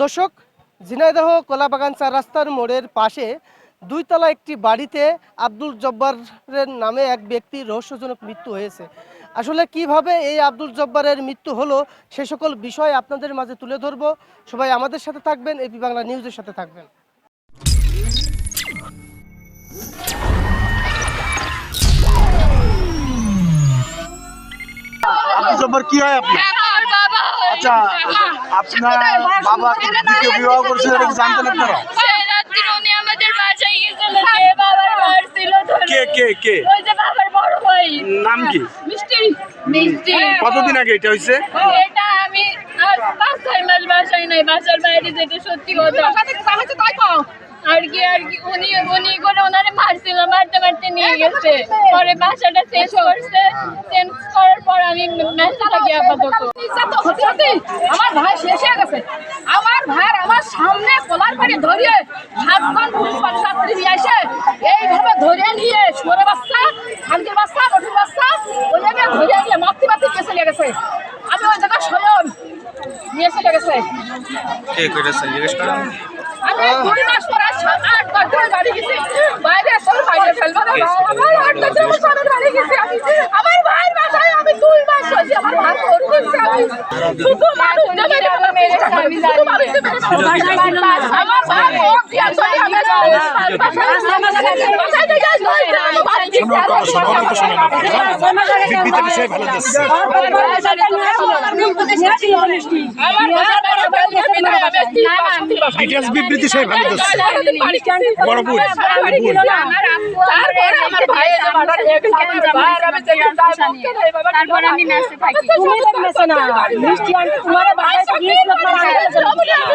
দর্শক, ঝিনাইদহ কলাবাগান চার রাস্তার মোড়ের পাশে দুইতলা একটি বাড়িতে আব্দুল জব্বারের নামে এক ব্যক্তির রহস্যজনক মৃত্যু হয়েছে। আসলে কীভাবে এই আব্দুল জব্বারের মৃত্যু হলো, সে সকল বিষয় আপনাদের মাঝে তুলে ধরবো। সবাই আমাদের সাথে থাকবেন এপি বাংলা নিউজের সাথে থাকবেন। আব্দুল জব্বার কি হয় আপনার। আচ্ছা আপনার বাবা দ্বিতীয় বিবাহ করছিল এটা জানতেন আপনারা? কতদিন আগে এটা হয়েছে? এটা আমি বাসায় নাই, বাসার বাইরে যেতে সত্যি কথা। আর কি আর কি উনি উনি করে ওনারে মারছিল মারতে মারতে নিয়ে গেছে। পরে বাসাটা চেঞ্জ করছে। চেঞ্জ করার পর আমি মেসে থাকি আপাতত। তো হতে হতে আমার ভাই শেষ হয়ে গেছে। আমার ভাইয়ের আমার সামনে কলার পাড়ে ধরিয়ে সাতজন পুলিশ করে নিয়ে আসে এইভাবে ধরে নিয়ে সরে বাচ্চা খালকে বাচ্চা নতুন বাচ্চা ওই জায়গায় ধরে নিয়ে মাতৃ মাতৃ নিয়ে চলে গেছে। আমি ওই জায়গায় স্বয়ং নিয়ে চলে গেছে। কে করেছে? জিজ্ঞেস করেন আমি দুই মাস পর আর সাত আট দশ দিন বাড়ি গেছি। বাইরে তোর বাইরে আমার ডিটেলস বিবৃতি সবাই ভালো বড় ভুল তারপরে আমার ভাইয়ের আমার আমি যে তারপর আমি থাকি তুমি না মিষ্টি আন্টি তোমার বাসায় গিয়ে আপনার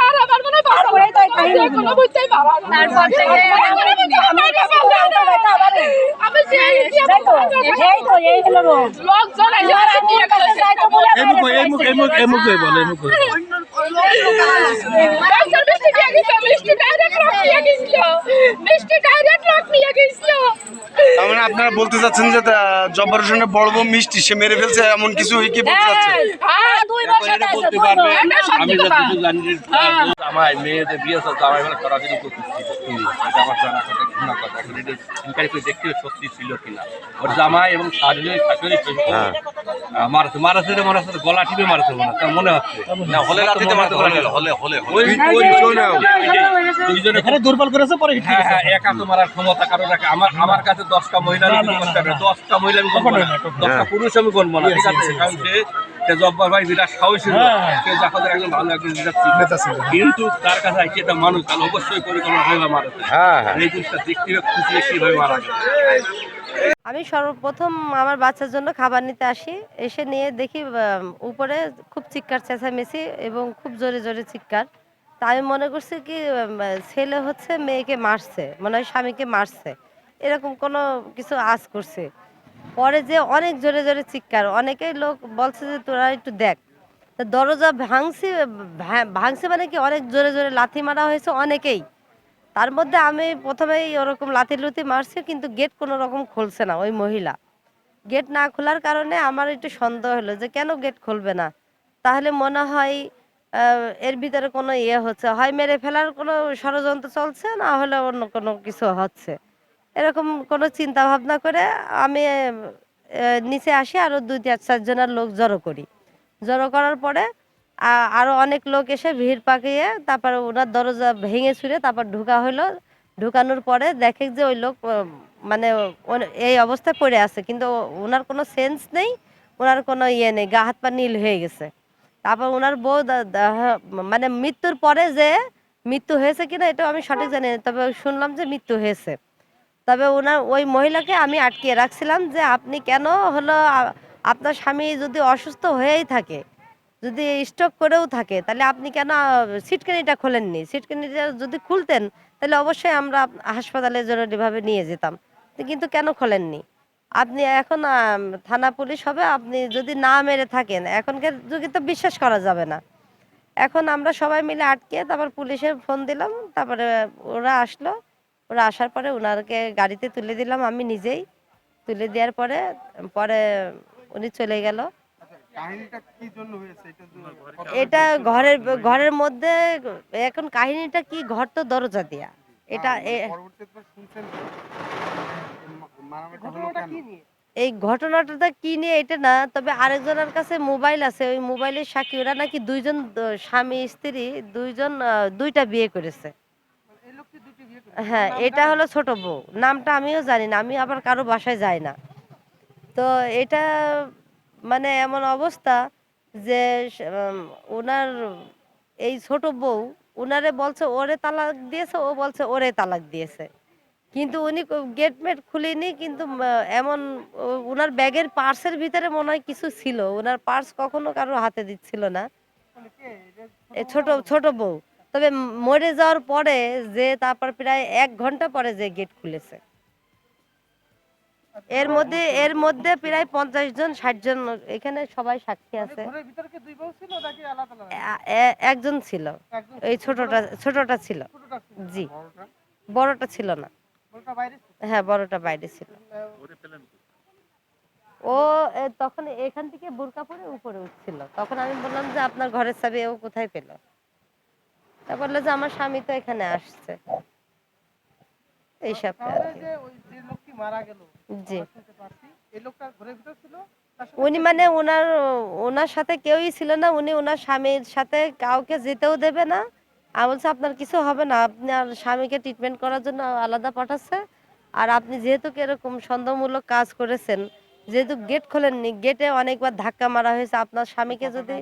আর আমার মনে তারপরে তো কাহিনী কোনো বুঝতেই পারা তারপর থেকে আমি যে এই তো এই হলো লোকজন এই মুখ এই মুখ এই মুখ এই মুখ বলে এই মুখ ডাক্তার মিষ্টি দিয়ে গেছিল মিষ্টি ডাইরেক্ট রক নিয়ে গেছিল মিষ্টি ডাইরেক্ট রক নিয়ে গেছিল তার মানে আপনারা বলতে চাচ্ছেন যে জব্বার হোসেনের বড় বউ মিষ্টি সে মেরে ফেলছে এমন কিছু কি বলতে চাচ্ছেন? হ্যাঁ পারবে। এটা সত্যি আমি যতটুকু জানি আমার মেয়েদের বিয়ে তুমি এটা আমার জানা কথা ঘৃণা কথা এখন দেখতে সত্যি ছিল কিনা। ওর জামাই এবং শাশুড়ি শাশুড়ি মারছে মারাছে রে মারাছে তো গলা টিপে মারছে মনে হয়, মনে হচ্ছে। না হলে রাতে মারতে হলে হলে ওই ওই দুইজনে এখানে দুর্বল করেছে পরে হ্যাঁ হ্যাঁ একা তো মারার ক্ষমতা কারও রাখে। আমার আমার কাছে দশটা মহিলা দশটা মহিলা আমি গণবো না দশটা পুরুষ আমি গণবো না ঠিক আছে? কারণ সে সে জব্বার ভাই বিরাট সাহসী সে জাকাতের একজন ভালো একজন কিন্তু তার কাছে মানুষ তাহলে অবশ্যই পরিকল্পনা হয়ে মারাতে। এই জিনিসটা দেখতে খুশি কীভাবে আমি সর্বপ্রথম আমার বাচ্চার জন্য খাবার নিতে আসি। এসে নিয়ে দেখি উপরে খুব চিৎকার, চেঁচামেচি এবং খুব জোরে জোরে চিৎকার। তা আমি মনে করছি কি ছেলে হচ্ছে, মেয়েকে মারছে, মনে হয় স্বামীকে মারছে। এরকম কোনো কিছু আজ করছে। পরে যে অনেক জোরে জোরে চিৎকার, অনেকেই লোক বলছে যে, তোরা একটু দেখ। দরজা ভাঙছি ভাঙছে মানে কি, অনেক জোরে জোরে লাথি মারা হয়েছে অনেকেই। তার মধ্যে আমি প্রথমেই ওরকম লাথি লুতি মারছি, কিন্তু গেট কোনো রকম খুলছে না ওই মহিলা। গেট না খোলার কারণে আমার একটু সন্দেহ হলো যে কেন গেট খুলবে না? তাহলে মনে হয় এর ভিতরে কোনো ইয়ে হচ্ছে, হয় মেরে ফেলার কোনো ষড়যন্ত্র চলছে, না হলে অন্য কোনো কিছু হচ্ছে। এরকম কোনো চিন্তা ভাবনা করে আমি নিচে আসি আরও দুই চার, চারজনের লোক জড়ো করি। জড়ো করার পরে আ- আরও অনেক লোক এসে ভিড় পাকিয়ে তারপর ওনার দরজা ভেঙে ছুঁড়ে তারপর ঢুকা হলো ঢুকানোর পরে দেখে যে ওই লোক মানে এই অবস্থায় পড়ে আছে। কিন্তু ওনার কোনো সেন্স নেই, ওনার কোনো ইয়ে নেই, গা হাত পা নীল হয়ে গেছে। তারপর ওনার বউ মানে মৃত্যুর পরে যে মৃত্যু হয়েছে কিনা এটা আমি সঠিক জানি না, তবে শুনলাম যে মৃত্যু হয়েছে। তবে ওনার ওই মহিলাকে আমি আটকিয়ে রাখছিলাম যে আপনি কেন হলো আপনার স্বামী যদি অসুস্থ হয়েই থাকে যদি স্ট্রোক করেও থাকে, তাহলে আপনি কেন সিটকানিটা খোলেননি? সিটকানিটা যদি খুলতেন, তাহলে অবশ্যই আমরা হাসপাতালে জরুরিভাবে নিয়ে যেতাম। কিন্তু কেন খোলেননি? আপনি এখন থানা পুলিশ হবে, আপনি যদি না মেরে থাকেন, এখনকার যুগে তো বিশ্বাস করা যাবে না। এখন আমরা সবাই মিলে আটকে, তারপর পুলিশের ফোন দিলাম, তারপরে ওরা আসলো। ওরা আসার পরে ওনারকে গাড়িতে তুলে দিলাম, আমি নিজেই। তুলে দেওয়ার পরে পরে উনি চলে গেল। এটা ঘরের ঘরের মধ্যে এখন কাহিনীটা কি ঘর তো দরজা দিয়া। এটা এই ঘটনাটা কি নিয়ে এটা না তবে আরেকজনের কাছে মোবাইল আছে ওই মোবাইলের সাক্ষী ওরা নাকি দুইজন স্বামী স্ত্রী দুইজন দুইটা বিয়ে করেছে। এই লোকটি দুটি বিয়ে করেছে। হ্যাঁ এটা হলো ছোট বউ। নামটা আমিও জানি না আমি আবার কারও বাসায় যাই না। তো এটা মানে এমন অবস্থা যে ওনার এই ছোট বউ, উনারে বলছে, ওরে তালাক দিয়েছে, ও বলছে, ওরে তালাক দিয়েছে। কিন্তু উনি গেট মেট খুলেনি, কিন্তু এমন ওনার ব্যাগের পার্সের ভিতরে মনে হয় কিছু ছিল। ওনার পার্স কখনো কারও হাতে দিচ্ছিল না। ছোট ছোট বউ। তবে মরে যাওয়ার পরে যে, তারপর প্রায় এক ঘণ্টা পরে যে গেট খুলেছে। এর মধ্যে এর মধ্যে প্রায় পঞ্চাশ জন ষাট জন এখানে সবাই সাক্ষী আছে। ঘরের ভিতরে কি দুই বউ ছিল নাকি আলাদা আলাদা? এ- এ- একজন ছিল। এই ছোটটা ছোটটা ছিল। জি। বড়টা? ছিল না। বড়টা বাইরে ছিল? হ্যাঁ বড়টা বাইরে ছিল। ও তখন এখান থেকে বোরকা পরে উপরে উঠছিল। তখন আমি বললাম যে আপনার ঘরের চাবি ও কোথায় পেল? তা বলল যে আমার স্বামী তো এখানে আসছে। এইসব মারা গেল জি। আমরা শুনতে পাচ্ছি এই লোকটা ঘরের ভিতর ছিল উনি মানে ওনার ওনার সাথে কেউই ছিল না উনি ওনার স্বামীর সাথে কাউকে যেতেও দেবে না। আমি বলছি আপনার কিছু হবে না আপনি আর স্বামীকে ট্রিটমেন্ট করার জন্য আলাদা পাঠাচ্ছে। আর আপনি যেহেতু এরকম সন্দেহমূলক কাজ করেছেন যেহেতু গেট খোলেননি গেটে অনেকবার ধাক্কা মারা হয়েছে আপনার স্বামীকে যদি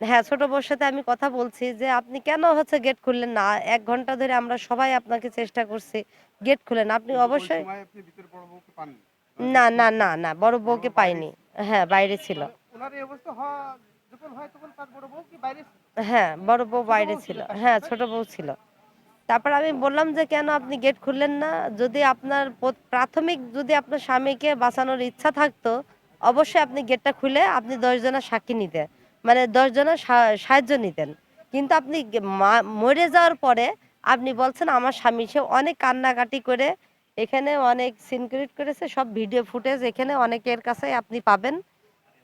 হ্যাঁ ছোট বউর সাথে আমি কথা বলছি যে আপনি কেন হচ্ছে গেট খুললেন না? এক ঘণ্টা ধরে আমরা সবাই আপনাকে চেষ্টা করছি গেট খুলেন। আপনি অবশ্যই না না না না বড় বউকে পাইনি। হ্যাঁ বাইরে ছিল। হয় বড় বউ বাইরে ছিল? হ্যাঁ হ্যাঁ ছোট বউ ছিল। তারপর আমি বললাম যে কেন আপনি গেট খুললেন না? যদি আপনার প্রাথমিক যদি আপনার স্বামীকে বাঁচানোর ইচ্ছা থাকতো অবশ্যই আপনি গেটটা খুলে আপনি দশ জনের সাক্ষী নিতেন। মানে দশ জনের সাহায্য নিতেন। কিন্তু আপনি মরে যাওয়ার পরে আপনি বলছেন আমার স্বামী সে অনেক কান্নাকাটি করে এখানে অনেক সিনক্রিট করেছে সব ভিডিও ফুটেজ এখানে অনেকের কাছে আপনি পাবেন।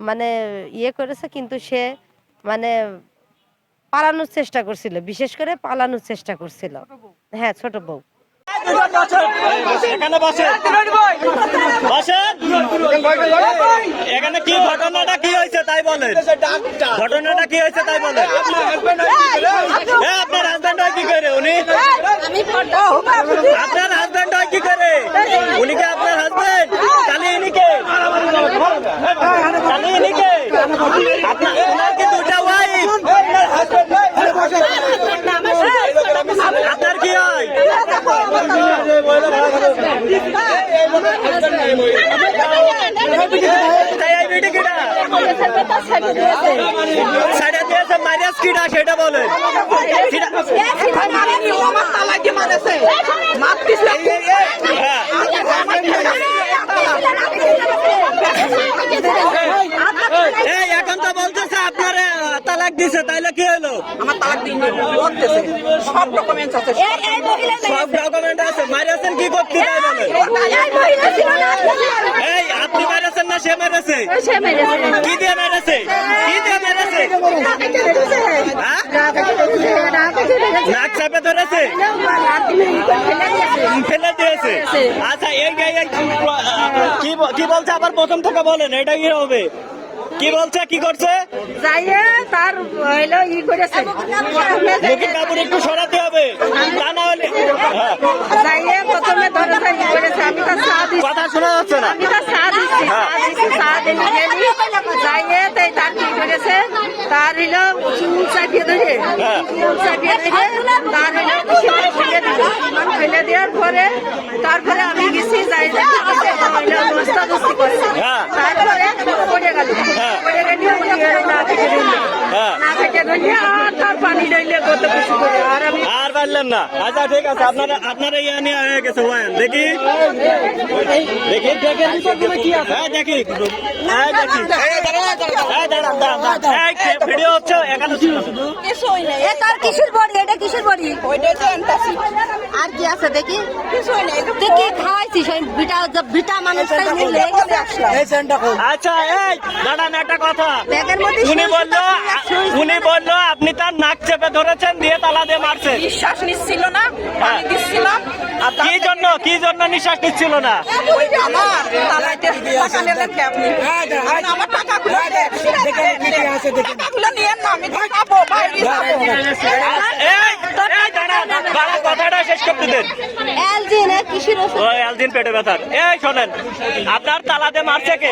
মানে ইয়ে করেছে কিন্তু সে মানে পালানোর চেষ্টা করছিল বিশেষ করে পালানোর চেষ্টা করছিল। হ্যাঁ ছোট বউ। এখানে কি ঘটনাটা কি হয়েছে তাই বলেন। ঘটনাটা কি হয়েছে তাই বলেন। আপনার হাজবেন্ড হয় কি করে উনি? আপনার হাজবেন্ড হয় কি করে? উনি কি আপনার হাজবেন্ড তাহলে ইনি কে? তাহলে ইনি আপনার ওনার কি দুটা ওয়াইফ আপনার কি হয় সেটা হ্যাঁ এখন তো বলতেছে আপনার তালাক দিছে তাইলে আমার তালাক দিন বলতেছে সব ডকুমেন্টস আছে। সব ডকুমেন্ট আছে। মারিয়াছেন কি করতে তাই এই আপনি মেরেছেন না সে মেরেছে। কি দিয়ে মেরেছে কি দিয়ে মেরেছে হ্যাঁ? নাক চাপে ধরেছে? ফেলে দিয়েছে। আচ্ছা এই কি বলছে? আবার প্রথম থেকে বলেন এটা কি হবে? কি বলছে? কি করছে? যাইয়ে তার হইল ই করেছে। মুখের কাপড় একটু সরাতে হবে। তা না হলে হ্যাঁ, যাইয়ে প্রথমে ধরে তাই ই করেছে। আমি তার চা দিচ্ছি কথা শোনা যাচ্ছে না। আমি তার চা দিচ্ছি চা দিচ্ছি চা গেলি যাইয়ে তাই তার কি করেছে? তার হইল চুল চাপিয়ে ধরে। চুল চাপিয়ে ধরে তার হইল ফেলে দেওয়ার পরে তারপরে আমি গেছি যাই দেখি হইল দোস্তা দোস্তি করছে হ্যাঁ। তারপরে পড়ে গেল। হ্যাঁ। আর তার পানি রইলে কত কিছু করে? আর আমি আর পারলেন না। আচ্ছা ঠিক আছে আপনারা আপনারা ইয়া নিয়ে হয়ে গেছে ওয়ান দেখি। দেখি দেখি দেখি দাঁড়ান দাঁড়ান দাঁড়ান। এই ভিডিও হচ্ছে এখানে তার কিসের বড়ি? এটা কিসের বড়ি? ওইটাই তো আনতাছি আর কি আছে দেখি? তুই কি খাওয়াইছিস বিটা বিটা আসলাম আচ্ছা এই দাঁড়ান একটা কথা। উনি বলল। উনি বলল আপনি তার নাক চেপে ধরেছেন দিয়ে তালা দিয়ে মারছেন। বিশ্বাস নিচ্ছিল না পানি দিচ্ছিলাম আর কি জন্য কি জন্য নিঃশ্বাস নিচ্ছিল না? ওই আমার তালাইতে টাকা নিলেন কে আপনি? আমার টাকাগুলো টাকাগুলো নিয়েন না আমি খাব বাইরে যাব। এই এই দাঁড়ান দাঁড়ান কথাটা শেষ করতে দেন। অ্যালজিন কিসের ওষুধ? ওই একদিন পেটে ব্যথার। এই শোনেন আপনার তালাতে মারছে কে?